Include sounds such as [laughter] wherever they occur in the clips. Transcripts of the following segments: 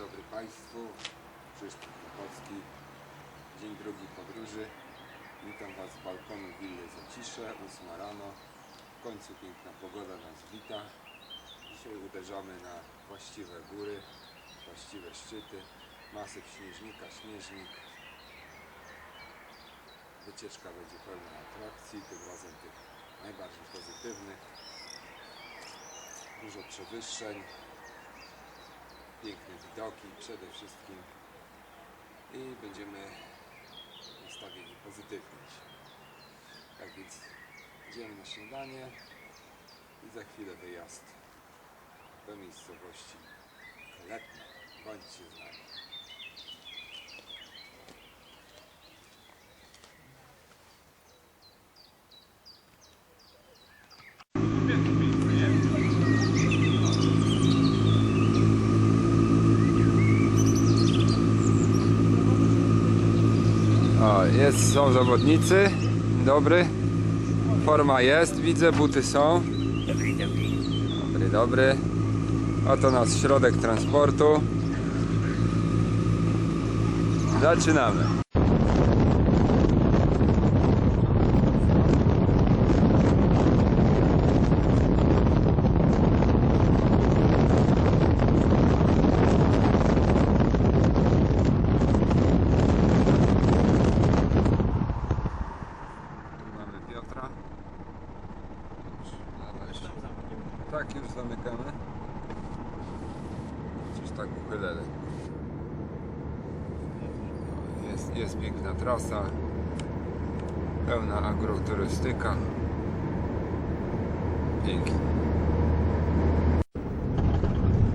dobry Państwu. Krzysztof Kropocki. Dzień drugi podróży. Witam Was z balkonu Willy Zacisze, 8 rano. W końcu piękna pogoda nas wita. Dzisiaj uderzamy na właściwe góry, właściwe szczyty. Masyw śnieżnika, śnieżnik. Wycieczka będzie pełna atrakcji, tym razem tych najbardziej pozytywnych. Dużo przewyższeń, piękne widoki przede wszystkim i będziemy nastawieni pozytywnie. Tak więc idziemy na śniadanie i za chwilę wyjazd do miejscowości Kletna. Bądźcie z nami. Jest, są zawodnicy. Dobry. Forma jest, widzę, buty są. Dobry, dobry. Oto nasz środek transportu. Zaczynamy. Tu mamy Piotra. Tak, już zamykamy. Coś tak uchylę lekko. Jest, jest piękna trasa. Pełna agroturystyka. Pięknie.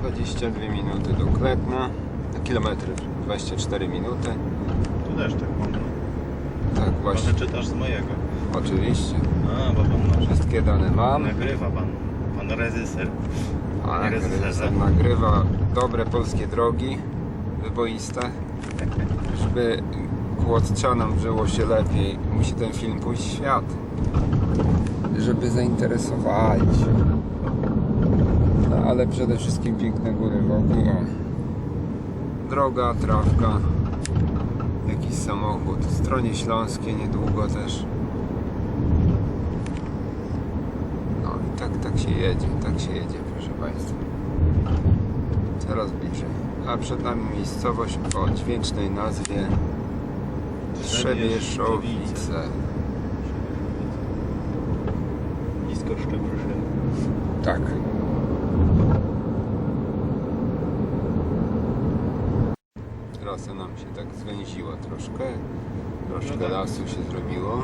22 minuty do Kletna. Kilometry 24 minuty. Tu też tak no. Tak Właśnie właśnie. czytasz z mojego. Oczywiście. A, bo pan nasz Wszystkie dane mam. nagrywa pan. Pan reżyser. Reżyserze. nagrywa dobre polskie drogi wyboiste. Żeby Kłodczanom żyło się lepiej, musi ten film pójść w świat. Żeby zainteresować. No ale przede wszystkim piękne góry wokół. Droga, trawka, jakiś samochód. W stronie śląskiej niedługo też. No i tak, tak się jedzie, tak się jedzie, proszę Państwa. Coraz bliżej. A przed nami miejscowość o dźwięcznej nazwie Trzebieszowice. Blisko Szczebrzeszyny. Tak. Trasa nam się tak zwęziła troszkę. Troszkę No tak. lasu się zrobiło,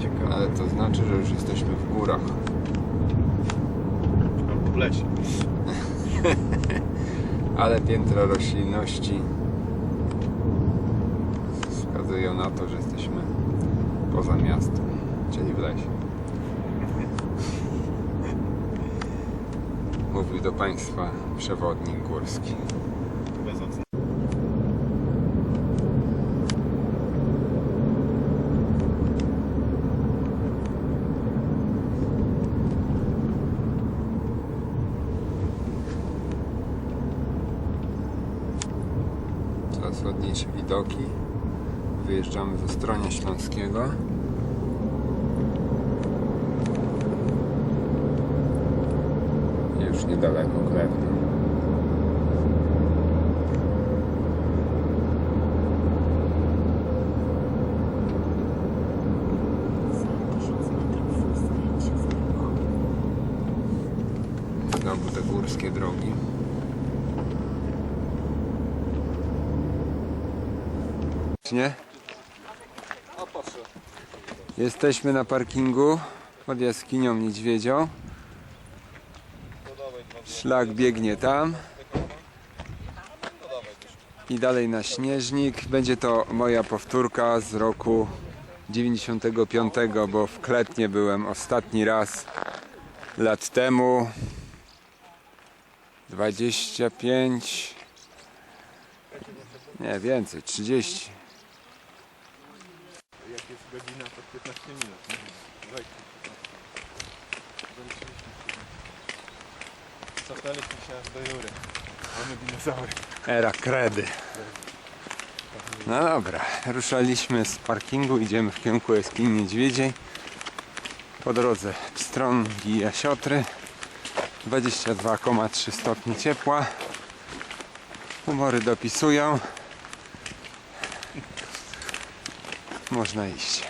ciekawy. ale to znaczy, że już jesteśmy w górach. Albo w lesie. [laughs] ale piętra roślinności wskazują na to, że jesteśmy poza miastem, czyli w lesie. Mówił do Państwa przewodnik górski. Bez ocen. Coraz ładniejsze widoki. Wyjeżdżamy stronie Śląskiego. Już niedaleko górskie drogi. Nie? Jesteśmy na parkingu pod jaskinią Niedźwiedzią. Szlak biegnie tam. I dalej na Śnieżnik. Będzie to moja powtórka z roku 95, bo w Kletnie byłem ostatni raz lat temu. 25 nie więcej, 30 Jak jest godzina, to 15 minut. Cofnęliśmy się aż do Jury. Mamy dinozaury. Era kredy. No dobra, ruszaliśmy z parkingu, idziemy w kierunku jaskini Niedźwiedziej. Po drodze pstrągi i jasiotry. 22,3 stopni ciepła. Humory dopisują. Można iść.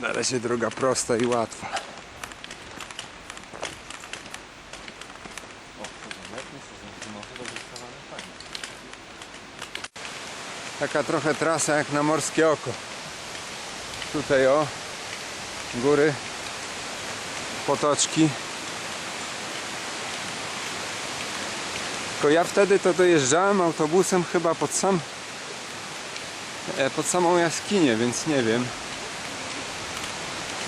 Na razie droga prosta i łatwa. Taka trochę trasa jak na morskie oko. Tutaj o, góry, potoczki. Tylko ja wtedy to dojeżdżałem autobusem chyba pod sam e, pod samą jaskinię, więc nie wiem.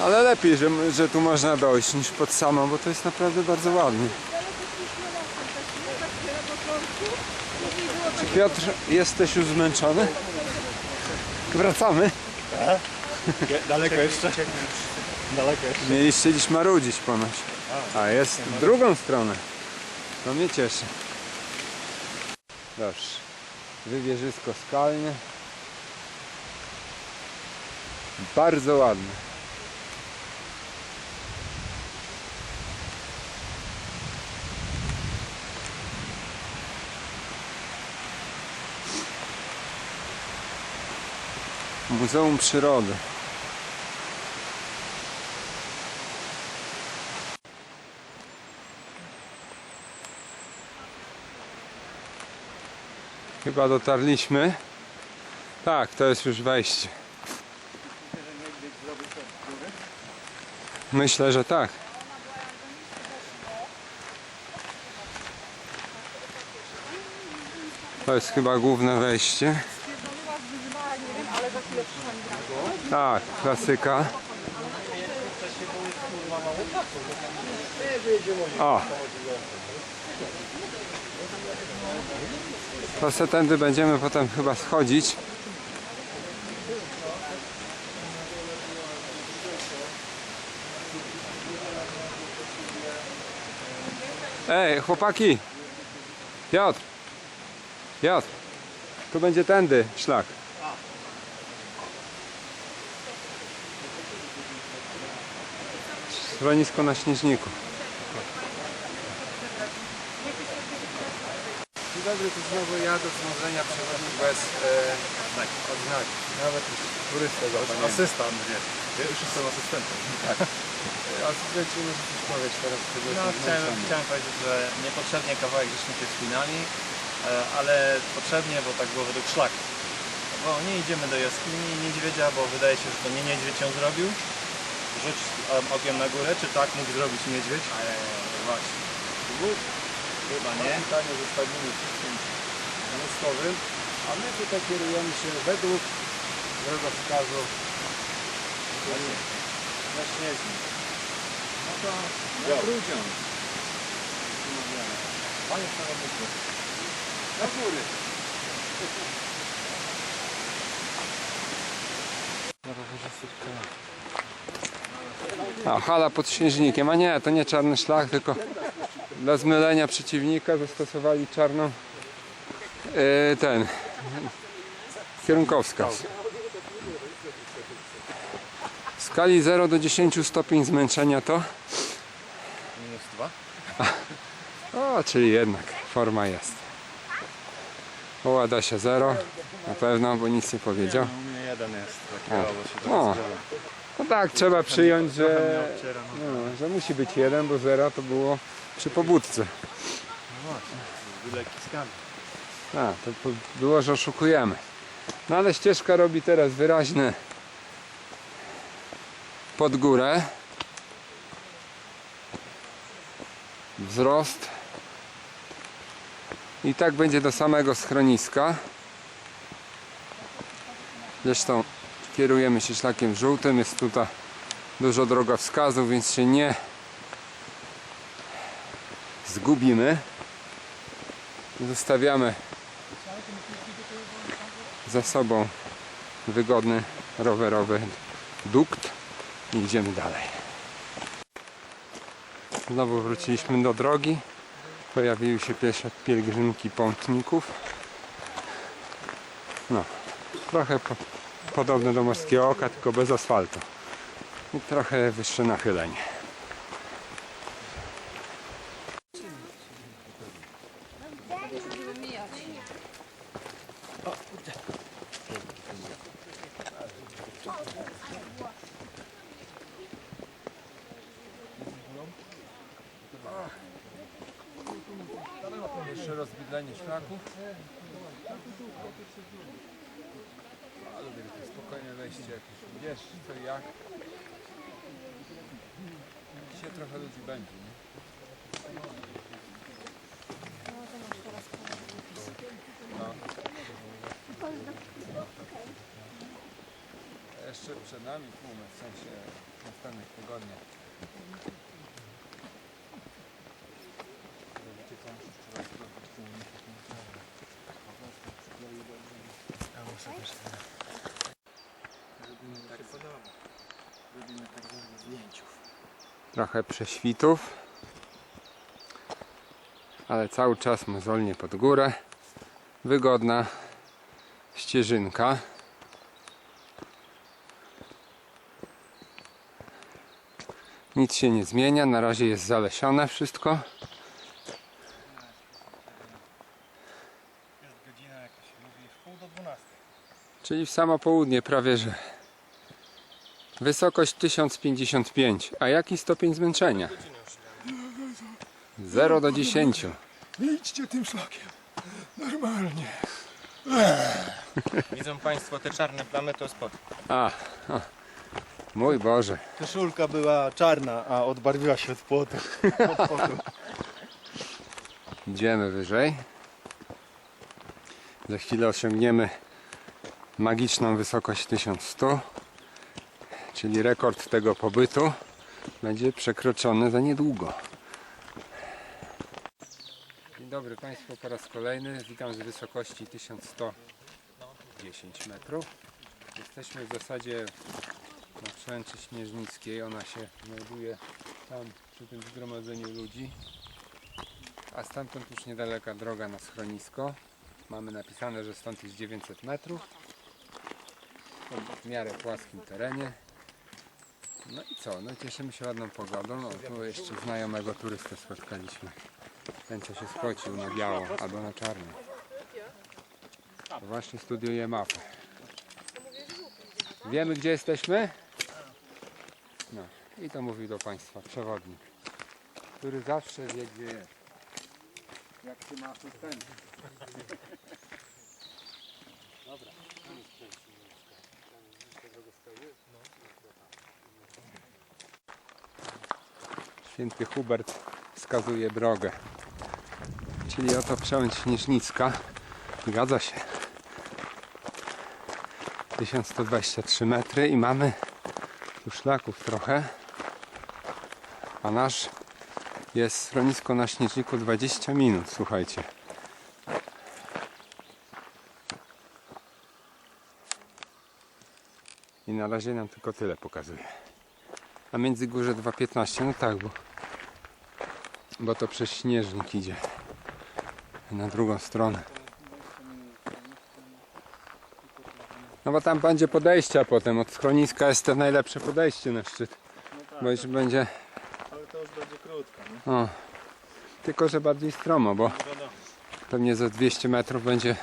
Ale lepiej, że, że tu można dojść niż pod samą, bo to jest naprawdę bardzo ładnie. Czy Piotr, jesteś już zmęczony? Wracamy. Daleko jeszcze? Daleko jeszcze. Mieliście dziś marudzić ponoć. A jest w drugą stronę. To mnie cieszy. Dobrze. Wywierzysko skalnie. Bardzo ładne. Muzeum Przyrody. Chyba dotarliśmy. Tak, to jest już wejście. Myślę, że tak. To jest chyba główne wejście. Tak, klasyka. O. To se tędy będziemy potem chyba schodzić. Ej, chłopaki! Piotr! Piotr! Tu będzie tędy szlak. Schronisko na śnieżniku. Dobry, tu znowu ja do wzmożenia przewodnik bez e, odznaki. Nawet już turysta zapomniałem. Asystent, nie. Ja już jestem asystentem. [laughs] Asystenci może coś powiedzieć teraz. No, chciałem, chciałem powiedzieć, że niepotrzebnie kawałek żeśmy się wspinali, e, ale potrzebnie, bo tak było według szlaku. Bo nie idziemy do jaskini niedźwiedzia, bo wydaje się, że to nie niedźwiedź ją zrobił. Rzuć em, okiem na górę, czy tak mógł zrobić niedźwiedź? Ale właśnie. Chyba Nie? nie. Pytanie zostawimy wszystkim miejscowym, a my tutaj kierujemy się według drogowskazu na śnieżni. No to na grudziąc. Panie przewodniku. Na góry. A, hala pod śnieżnikiem, a nie, to nie czarny szlak, tylko dla zmylenia przeciwnika zastosowali czarną yy, ten kierunkowskaz. W skali 0 do 10 stopień zmęczenia to, Minus dwa. o, czyli jednak forma jest. U Adasia 0, na pewno, bo nic nie powiedział. U mnie jeden jest. O. Taki bo się. No tak, trzeba przyjąć, że, no. no, że musi być jeden, bo 0 to było przy pobudce. No właśnie. Był lekki skan. A, to było, że oszukujemy. No ale ścieżka robi teraz wyraźny pod górę. Wzrost. I tak będzie do samego schroniska. Zresztą kierujemy się szlakiem żółtym. Jest tutaj dużo drogowskazów, więc się nie zgubimy. Zostawiamy za sobą wygodny rowerowy dukt i idziemy dalej. Znowu wróciliśmy do drogi. Pojawiły się pierwsze pielgrzymki pątników. No, trochę po, podobne do Morskiego Oka, tylko bez asfaltu. I trochę wyższe nachylenie. Jeszcze rozbydlenie szlaków. A lubię takie spokojne wejście jakieś. Wiesz co jak. Dzisiaj trochę ludzi będzie, nie? No. Jeszcze nami tłumy, w sensie w następnych tygodniach. Trochę prześwitów, ale cały czas mozolnie pod górę. Wygodna ścieżynka. Nic się nie zmienia, na razie jest zalesione wszystko. Jest godzina jakaś, mówi w pół do dwunastej. Czyli w samo południe prawie że. Wysokość 1055. A jaki stopień zmęczenia? 0 do 10. Nie idźcie tym szlakiem. Normalnie. Widzą Państwo te czarne plamy, to spod. A, a. Mój Boże. Koszulka była czarna, a odbarwiła się od płotu. [laughs] Od. Idziemy wyżej. Za chwilę osiągniemy magiczną wysokość 1100, czyli rekord tego pobytu będzie przekroczony za niedługo. Dzień dobry Państwu po raz kolejny. Witam z wysokości 1110 metrów. Jesteśmy w zasadzie przełęczy Śnieżnickiej. Ona się znajduje tam przy tym zgromadzeniu ludzi. A stamtąd już niedaleka droga na schronisko. Mamy napisane, że stąd jest 900 metrów. W miarę płaskim terenie. No i co? No cieszymy się ładną pogodą. No, tu jeszcze znajomego turystę spotkaliśmy. Ten co się spocił na biało albo na czarno. Właśnie studiuje mapę. Wiemy gdzie jesteśmy? I to mówił do Państwa przewodnik, który zawsze wie gdzie jest. Jak ty masz asystenta. Dobra, tam jest część Niemiecka. Tam widzicie drogę skały? Święty Hubert wskazuje drogę. Czyli oto przełęcz Śnieżnicka. Zgadza się. 1123 metry i mamy tu szlaków trochę. A nasz jest schronisko na Śnieżniku 20 minut, słuchajcie. I na razie nam tylko tyle pokazuje. A między górze 2,15, no tak, bo, bo to przez śnieżnik idzie na drugą stronę. No bo tam będzie podejście, a potem od schroniska jest to najlepsze podejście na szczyt. Bo już będzie, Ale to już będzie krótko, nie? O, tylko że bardziej stromo, bo pewnie za 200 metrów będzie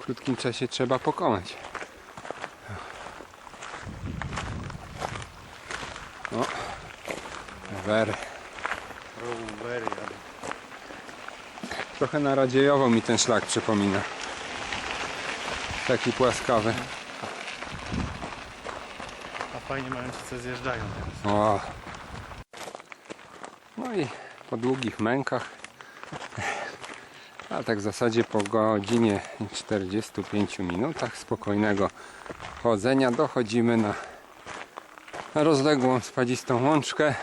w krótkim czasie trzeba pokonać. O, wery. Rowery jadą. Trochę na radziejowo mi ten szlak przypomina. Taki płaskawy. A fajnie mający zjeżdżają teraz. O. No i po długich mękach, a tak w zasadzie po godzinie i 45 minutach spokojnego chodzenia dochodzimy na rozległą spadzistą łączkę,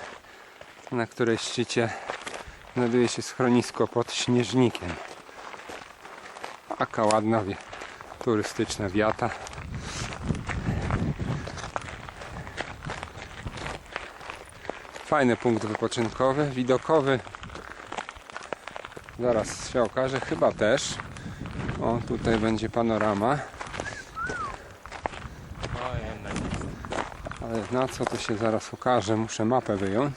na której szczycie znajduje się schronisko pod śnieżnikiem. Taka ładna turystyczna wiata. Fajny punkt wypoczynkowy, widokowy. Zaraz się okaże, chyba też. O, tutaj będzie panorama. Ale na co to się zaraz okaże? Muszę mapę wyjąć.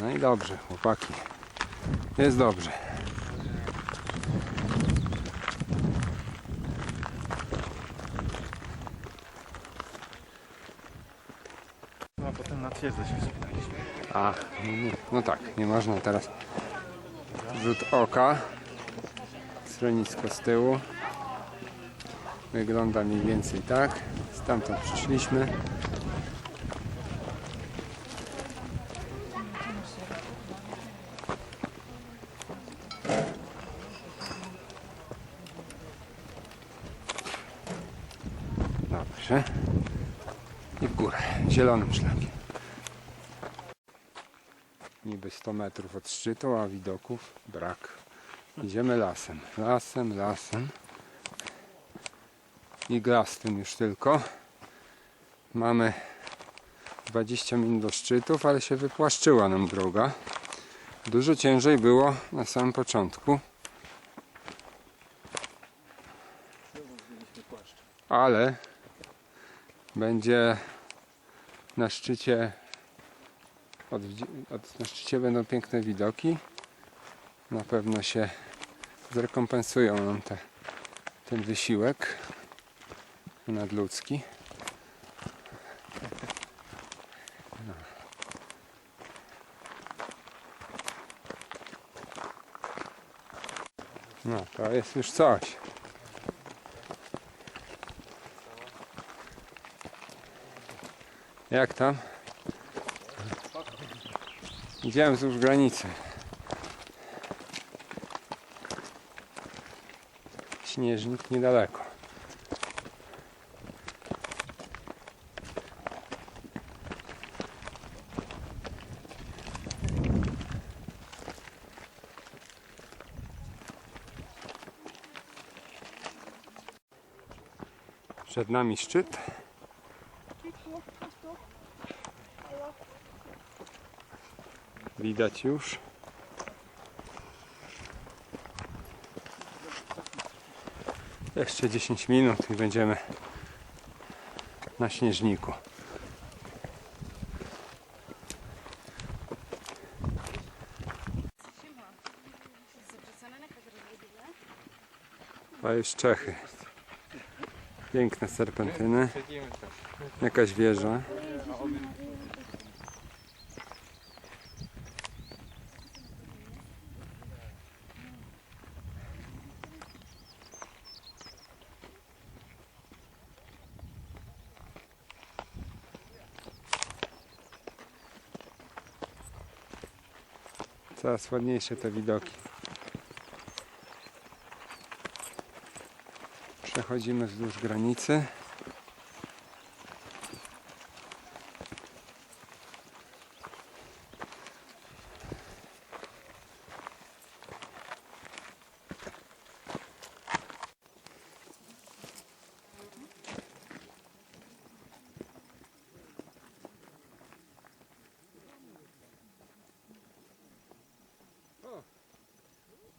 No i dobrze, chłopaki. Jest dobrze. Się wspinaliśmy. A, no, no tak, nie można teraz. Rzut oka. Schronisko z tyłu. Wygląda mniej więcej tak. Stamtąd przyszliśmy. Dobrze. I w górę, zielonym szlakiem. Niby 100 metrów od szczytu, a widoków brak. Idziemy lasem, lasem, lasem. I glastym już tylko. Mamy 20 minut do szczytów, ale się wypłaszczyła nam droga. Dużo ciężej było na samym początku. Ale będzie na szczycie od, od, na szczycie będą piękne widoki. Na pewno się zrekompensują nam te, ten wysiłek nadludzki. No. to jest już coś. Jak tam? Idziemy wzdłuż granicy. Śnieżnik niedaleko. Przed nami szczyt. Widać już. Jeszcze 10 minut i będziemy na śnieżniku. A jest Czechy. Piękne serpentyny. Jakaś wieża. Coraz ładniejsze te widoki. Przechodzimy wzdłuż granicy.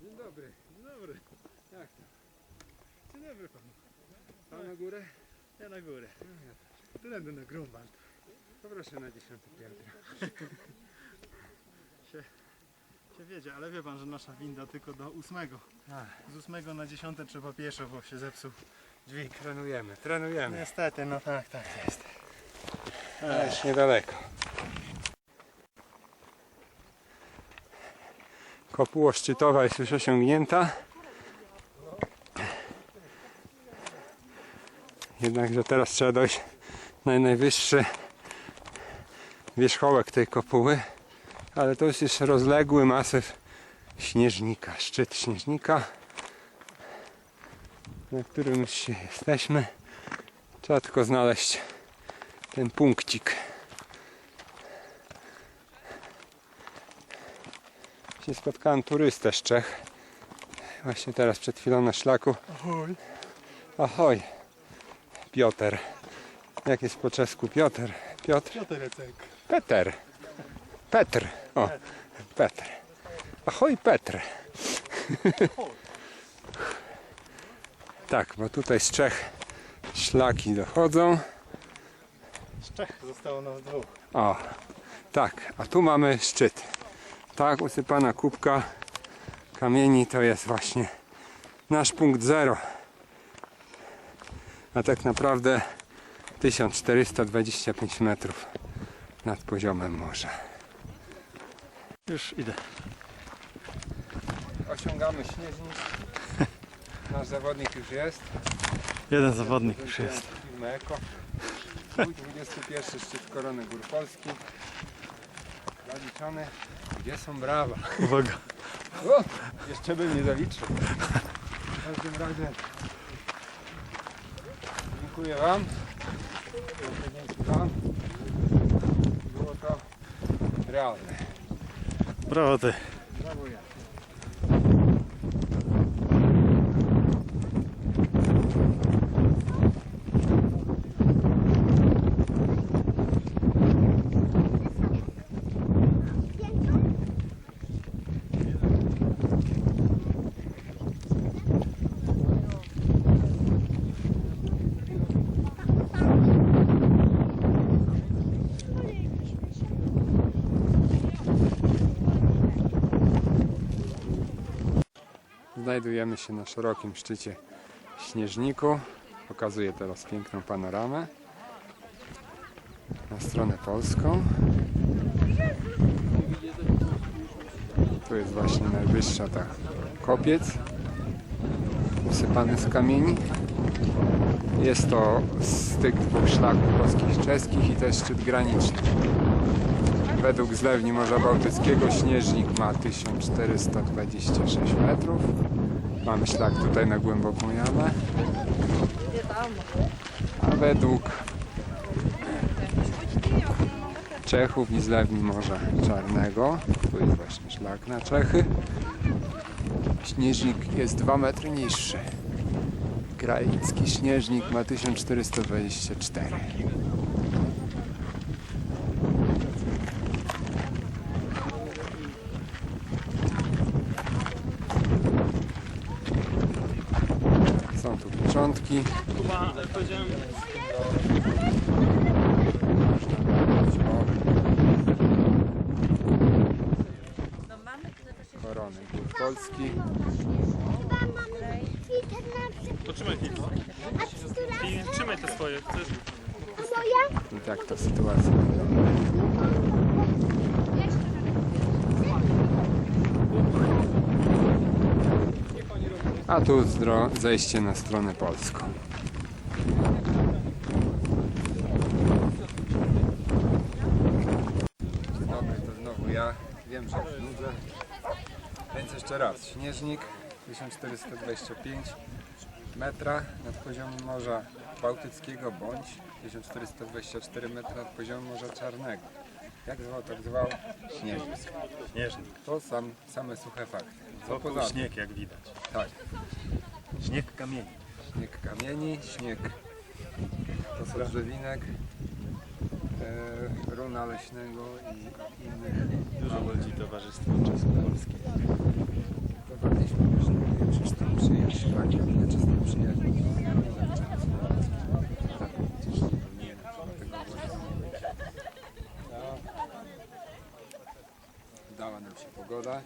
Dzień dobry. Dzień dobry. Jak to? Dzień dobry panu. Pan na górę? Ja na górę. Tyle na Grunwald. Poproszę na dziesiąte piętro. Się wiedzie, ale wie pan, że nasza winda tylko do ósmego. Z ósmego na dziesiąte trzeba pieszo, bo się zepsuł dźwig. Trenujemy, trenujemy. Niestety, no tak, tak jest. Ale już niedaleko. Kopuło szczytowa jest już osiągnięta. Jednakże teraz trzeba dojść na najwyższy wierzchołek tej kopuły. Ale to jest już rozległy masyw śnieżnika, szczyt śnieżnika, na którym już się jesteśmy. Trzeba tylko znaleźć ten punkcik. Się spotkałem turystę z Czech. Właśnie teraz przed chwilą na szlaku. Ahoj. Ahoj. Piotr. Jak jest po czesku Piotr? Piotr? Piotrek. Peter. Petr. O, Petr. Ahoj Petr. tak, bo tutaj z Czech szlaki dochodzą. Z Czech zostało nas dwóch. O, tak, a tu mamy szczyt. Tak, usypana kubka kamieni to jest właśnie nasz punkt zero. A tak naprawdę 1425 metrów nad poziomem morza. Już idę. Osiągamy śnieżnik. Nasz zawodnik już jest. Jeden zawodnik już jest. Firmy Eko. Mój 21 szczyt Korony Gór Polski. Zaliczony. Gdzie są brawa? Uwaga. O, jeszcze bym nie zaliczył. W każdym razie dziękuję Wam. Dzięki Wam. Było to realne. Brawo ty. Brawo ja. Znajdujemy się na szerokim szczycie śnieżniku. Pokazuję teraz piękną panoramę na stronę polską. Tu jest właśnie najwyższa ta kopiec usypany z kamieni. Jest to styk dwóch szlaków polskich czeskich i jest szczyt graniczny. Według zlewni Morza Bałtyckiego śnieżnik ma 1426 metrów. Mamy szlak tutaj na głęboką jamę. A według Czechów i zlewni Morza Czarnego, tu jest właśnie szlak na Czechy, śnieżnik jest 2 metry niższy. Kraicki śnieżnik ma 1424. Są tu pieczątki. Korony Gór Polski. Potrzymaj film. I trzymaj te swoje. Chcesz? I tak to sytuacja wygląda. A tu zejście na stronę polską. Dobry, to znowu ja. Wiem, że już nudzę. Więc jeszcze raz. Śnieżnik 1425 metra nad poziomem Morza Bałtyckiego bądź 1424 metra nad poziomem Morza Czarnego. Jak zwał, tak zwał śnieżnik. Śnieżnik. To sam, same suche fakty. Wokół poza tym? śnieg jak widać. Tak. Śnieg kamieni. Śnieg kamieni, śnieg to są drzewinek, e, runa leśnego i innych. Dużo ludzi towarzystwo czesko-polskie. Dotarliśmy już, nie wiem, czy z tym przyjaźń, tak, nie, czy z tym przyjaźń. Dała nam się pogoda.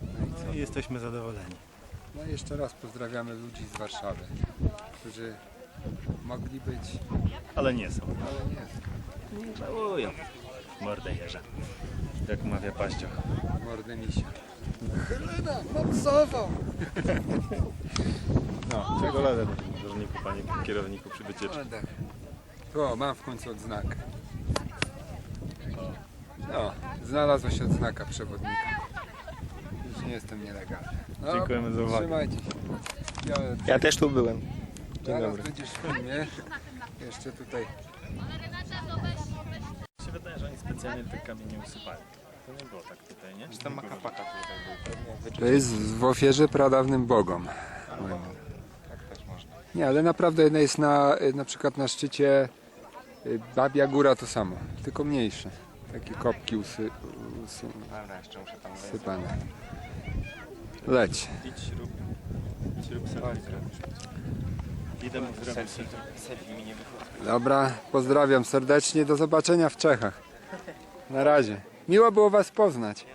No i co? I jesteśmy zadowoleni. No i jeszcze raz pozdrawiamy ludzi z Warszawy, którzy mogli być, Ale nie są. ale nie. Żałują. Mordę jeża. Jak mawia paździoch. Mordę misia. Helena, mam zawał! No, Czekoladę dozorniku, panie kierowniku przy wycieczce. ale tak. O, mam w końcu odznakę. No, znalazła się odznaka przewodnika. Nie jestem nielegalny. No, Dziękujemy za uwagę. Trzymajcie się. Ja, Ja też tu byłem. zaraz będziesz w filmie. Jeszcze tutaj Mi się wydaje, że oni specjalnie tych kamieni usypali. To nie było tak tutaj, nie? Że tam makapaka tutaj był. To jest w ofierze pradawnym bogom. Tak też można. Nie, ale naprawdę jest na, na przykład na szczycie y, Babia Góra to samo, tylko mniejsze. Takie kopki usy, usy, Dobra, jeszcze muszę tam wejść. Leć. Idź rób. Idź rób selfie zrobisz. Idę mu zrobić selfie. Selfie mi nie wychodzi. Dobra, pozdrawiam serdecznie. Do zobaczenia w Czechach. Na razie. Miło było Was poznać.